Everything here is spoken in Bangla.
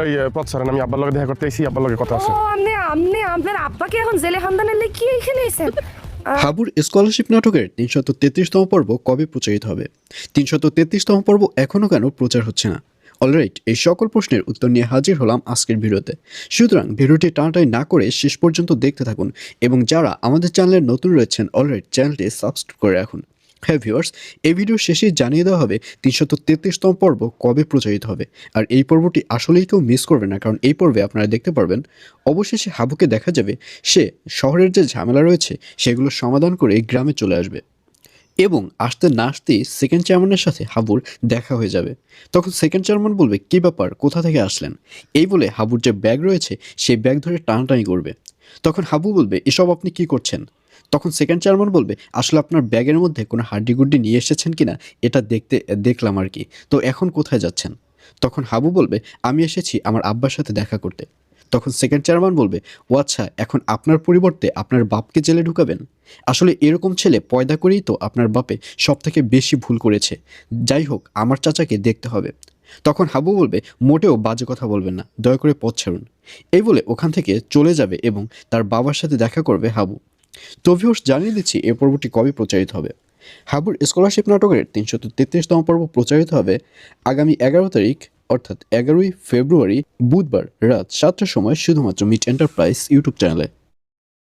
ওই পথ ছাড়েন আমি আব্বার লগে দেখা করতে এসেছি আব্বার লগে কথা ও আপনি আপনি আপনার আব্বাকে এখন জেলে হামদানের লেগে এখানে এসেছেন হাবুর স্কলারশিপ নাটকের তিনশত তেত্রিশতম পর্ব কবে প্রচারিত হবে? তিনশত তেত্রিশতম পর্ব এখনও কেন প্রচার হচ্ছে না? অলরাইট এই সকল প্রশ্নের উত্তর নিয়ে হাজির হলাম আজকের ভিডিওতে। সুতরাং ভিডিওটি টানাটাই না করে শেষ পর্যন্ত দেখতে থাকুন এবং যারা আমাদের চ্যানেলে নতুন রয়েছেন অলরাইট চ্যানেলটি সাবস্ক্রাইব করে রাখুন। হ্যাঁ ভিউয়ার্স এই ভিডিও শেষে জানিয়ে দেওয়া হবে তিনশত তেত্রিশতম পর্ব কবে প্রচারিত হবে। আর এই পর্বটি আসলেই কেউ মিস করবে না, কারণ এই পর্বে আপনারা দেখতে পারবেন, অবশেষে হাবুকে দেখা যাবে, সে শহরের যে ঝামেলা রয়েছে, সেগুলো সমাধান করে গ্রামে চলে আসবে। এবং আসতে না আসতেই সেকেন্ড চেয়ারম্যানের সাথে হাবুর দেখা হয়ে যাবে। তখন সেকেন্ড চেয়ারম্যান বলবে, কী ব্যাপার? কোথা থেকে আসলেন? এই বলে হাবুর যে ব্যাগ রয়েছে, সেই ব্যাগ ধরে টানাটানি করবে। তখন হাবু বলবে, এসব আপনি কি করছেন? তখন সেকেন্ড চেয়ারম্যান বলবে, আসলে আপনার ব্যাগের মধ্যে কোনো হাড্ডি গুড্ডি নিয়ে এসেছেন কিনা? এটা দেখতে, দেখলাম আর কি। তো এখন কোথায় যাচ্ছেন? তখন হাবু বলবে, আমি এসেছি আমার আব্বার সাথে দেখা করতে। তখন সেকেন্ড চেয়ারম্যান বলবে, ও আচ্ছা এখন আপনার পরিবর্তে আপনার বাপকে জেলে ঢুকাবেন? আসলে এরকম ছেলে পয়দা করেই তো আপনার বাপে সব থেকে বেশি ভুল করেছে। যাই হোক, আমার চাচাকে দেখতে হবে। তখন হাবু বলবে, মোটেও বাজে কথা বলবেন না, দয়া করে পথ ছাড়ুন। এই বলে ওখান থেকে চলে যাবে এবং তার বাবার সাথে দেখা করবে হাবু। তো ভিউর্স জানিয়ে দিচ্ছি, এ পর্বটি কবে প্রচারিত হবে? হাবুর স্কলারশিপ নাটকের তিনশো তেত্রিশতম পর্ব প্রচারিত হবে আগামী এগারো তারিখ, অর্থাৎ এগারোই ফেব্রুয়ারি, বুধবার রাত সাতটার সময়, শুধুমাত্র মিট এন্টারপ্রাইজ ইউটিউব চ্যানেলে।